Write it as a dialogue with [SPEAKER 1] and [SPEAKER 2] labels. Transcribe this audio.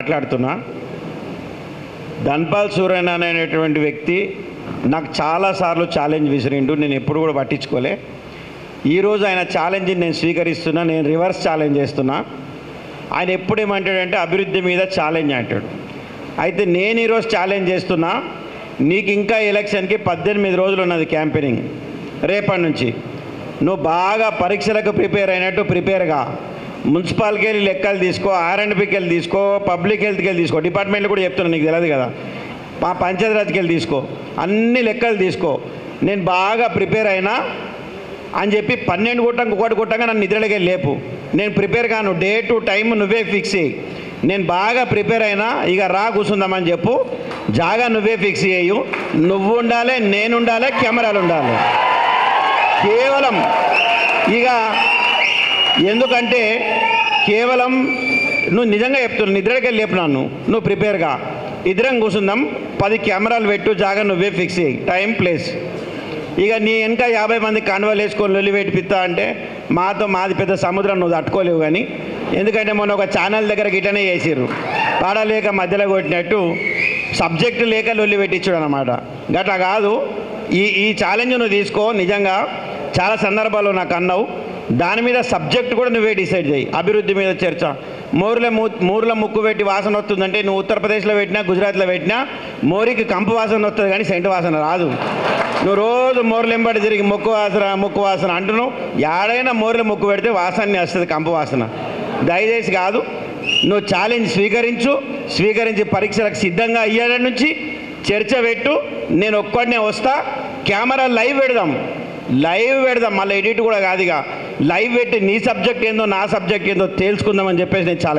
[SPEAKER 1] మాట్లాడుతున్నా. ధన్పాల్ సూర్యన్ అనేటువంటి వ్యక్తి నాకు చాలాసార్లు ఛాలెంజ్ విసిరిండు. నేను ఎప్పుడు కూడా పట్టించుకోలే. ఈరోజు ఆయన ఛాలెంజ్ని నేను స్వీకరిస్తున్నా. నేను రివర్స్ ఛాలెంజ్ చేస్తున్నా. ఆయన ఎప్పుడు ఏమంటాడంటే అభివృద్ధి మీద ఛాలెంజ్ అంటాడు. అయితే నేను ఈరోజు ఛాలెంజ్ చేస్తున్నా. నీకు ఇంకా ఎలక్షన్కి పద్దెనిమిది రోజులు ఉన్నది క్యాంపెయినింగ్ రేపటి నుంచి. నువ్వు బాగా పరీక్షలకు ప్రిపేర్ అయినట్టు ప్రిపేర్గా మున్సిపాల్కి వెళ్ళి లెక్కలు తీసుకో ఆర్ అండ్ వెళ్ళి తీసుకో పబ్లిక్ హెల్త్కి వెళ్ళి తీసుకో. డిపార్ట్మెంట్లు కూడా చెప్తున్నాను నీకు తెలియదు కదా. మా పంచాయతీరాజ్కి వెళ్ళి తీసుకో. అన్ని లెక్కలు తీసుకో. నేను బాగా ప్రిపేర్ అయినా అని చెప్పి పన్నెండు గుట్టంకి ఒకటి గుట్టంగా నన్ను నిద్రలకే లేపు. నేను ప్రిపేర్ కాను. డే టు టైం నువ్వే ఫిక్స్ చేయి. నేను బాగా ప్రిపేర్ అయినా ఇక రా కూర్చుందామని చెప్పు. జాగా నువ్వే ఫిక్స్ చేయు. నువ్వు ఉండాలి నేను ఉండాలి కెమెరాలు ఉండాలి. కేవలం ఇక ఎందుకంటే కేవలం నువ్వు నిజంగా చెప్తున్నావు నిద్రకి వెళ్ళి చెప్పినాను నువ్వు ప్రిపేర్గా. ఇద్దరం కూర్చుందాం. పది కెమెరాలు పెట్టు జాగా నువ్వే ఫిక్స్ చేయి. Time place. ఇక నీ వెనక యాభై మంది కండువాలు వేసుకొని లొల్లి పెట్టిపిస్తా అంటే మాతో మాది పెద్ద సముద్రం నువ్వు తట్టుకోలేవు కానీ. ఎందుకంటే మొన్న ఒక ఛానల్ దగ్గర గిటనే చేసిర్రు. పాడలేక మధ్యలో కొట్టినట్టు సబ్జెక్టు లేక లొల్లి పెట్టించుడు అనమాట గట్లా కాదు. ఈ ఈ ఛాలెంజ్ నువ్వు తీసుకో నిజంగా. చాలా సందర్భాల్లో నాకు అన్నావు. దాని మీద సబ్జెక్ట్ కూడా నువ్వే డిసైడ్ చేయి. అభివృద్ధి మీద చర్చ. మోరుల ము ముక్కు పెట్టి వాసన వస్తుందంటే నువ్వు ఉత్తరప్రదేశ్లో పెట్టినా గుజరాత్లో పెట్టినా మోరికి కంపు వాసన వస్తుంది కానీ సెంటు వాసన రాదు. నువ్వు రోజు మోర్లు ఎంబడి తిరిగి ముక్కు వాసన ముక్కు వాసన అంటున్నావు. ఎడైనా మోర్ల ముక్కు పెడితే వాసన వస్తుంది కంపు వాసన. దయచేసి కాదు నువ్వు ఛాలెంజ్ స్వీకరించు. స్వీకరించి పరీక్షలకు సిద్ధంగా అయ్యాడ నుంచి చర్చ పెట్టు. నేను ఒక్కడినే వస్తా. కెమెరా లైవ్ పెడదాం. లైవ్ పెడదాం. మళ్ళీ ఎడిట్ కూడా కాదుగా. లైవ్ పెట్టి నీ సబ్జెక్ట్ ఏందో నా సబ్జెక్ట్ ఏందో తేల్చుకుందామని చెప్పేసి నేను చాలా